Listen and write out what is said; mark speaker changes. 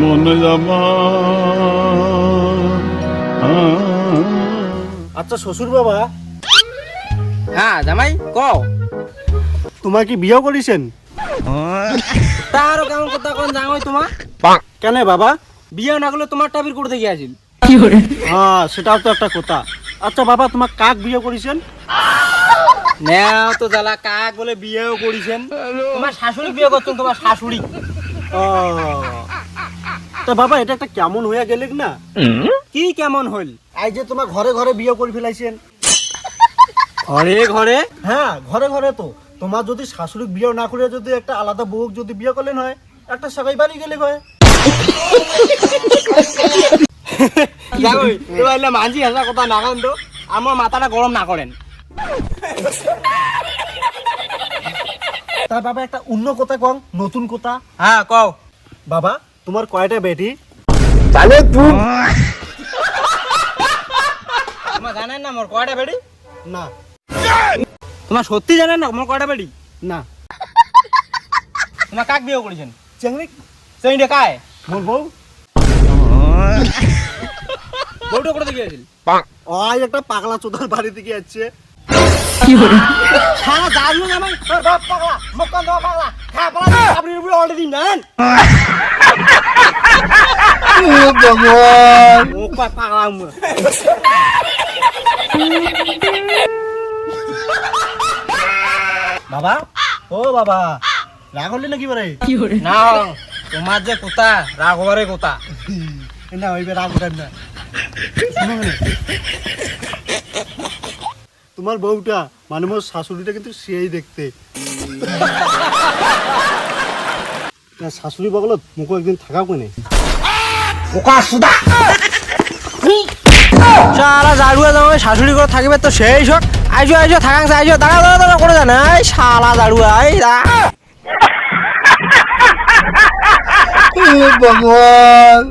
Speaker 1: মন জামা।
Speaker 2: আচ্ছা শ্বশুর বাবা
Speaker 3: হ্যাঁ জামাই কও।
Speaker 2: তোমার কি বিয়ে করেছেন?
Speaker 3: তার কেমন কথা কোন জামাই তোমার?
Speaker 2: কেন বাবা?
Speaker 3: বিয়ে না করলে তোমার টাবির করতে গিয়েছিল
Speaker 2: হ্যাঁ সেটাও তো একটা কথা। আচ্ছা বাবা তোমার কাক বিয়ে করেছেন?
Speaker 3: নেও তো জ্বালা কাক বলে বিয়েও করিছেন। তোমার শাশুড়ি বিয়ে করছেন তোমার শাশুড়ি।
Speaker 2: ও। তা বাবা এটা একটা কেমন হয়ে গেলে না?
Speaker 3: কি কেমন হইল?
Speaker 2: এই যে তোমার ঘরে ঘরে বিয়ে করে ফেলাইছেন।
Speaker 3: ঘরে ঘরে?
Speaker 2: হ্যাঁ ঘরে ঘরে তো। তোমার যদি শাশুড়ি বিয়ে না করে যদি একটা আলাদা বউ যদি বিয়ে করলেন হয় একটা সবাই বাড়ি গেলে হয়।
Speaker 3: মাঝি হাসা কথা না করেন তো আমার মাথাটা গরম না করেন।
Speaker 2: তার বাবা একটা অন্য কথা কং নতুন কথা।
Speaker 3: হ্যাঁ কও।
Speaker 2: বাবা তোমার কয়টা বেটি?
Speaker 3: তোমার জানেন না মোর কয়টা বেটি?
Speaker 2: না।
Speaker 3: তোমার সত্যি জানেন না মোর কয়টা বেটি?
Speaker 2: না।
Speaker 3: তোমার কাক বিয়ে করেছেন?
Speaker 2: চেংড়ি
Speaker 3: সেইটা কায়?
Speaker 2: মোর বউ।
Speaker 3: বউটা করে গিয়েছিল
Speaker 2: ওই একটা পাগলা চোদার বাড়ি থেকে যাচ্ছে
Speaker 3: সারা জানলো জামাই। ওর বাপ পাগলা। মক্কান দেওয়া পাগলা। খা পালা আপনি উপরে অলরেডি দিন জানেন মুখ পা
Speaker 2: বাবা? ও বাবা রাগ হলি নাকি বারে?
Speaker 3: না তোমার যে কোথা রাঘবারে কোথা?
Speaker 2: না ওইবে রাগ উঠান না। তোমার বউটা মানে মোর শাশুড়িটা কিন্তু সেই দেখতে। শাশুড়ি বগলত মোকো একদিন থাকা কোনে
Speaker 3: সারা জাড়ুয়া জামাই শাশুড়ি করে থাকবে তো সেই সব। আইসো আইসো থাকাং আইসো দাঁড়া দাঁড়া দাঁড়া করে জানা এই শালা জাড়ুয়া এই দা
Speaker 2: ভগবান।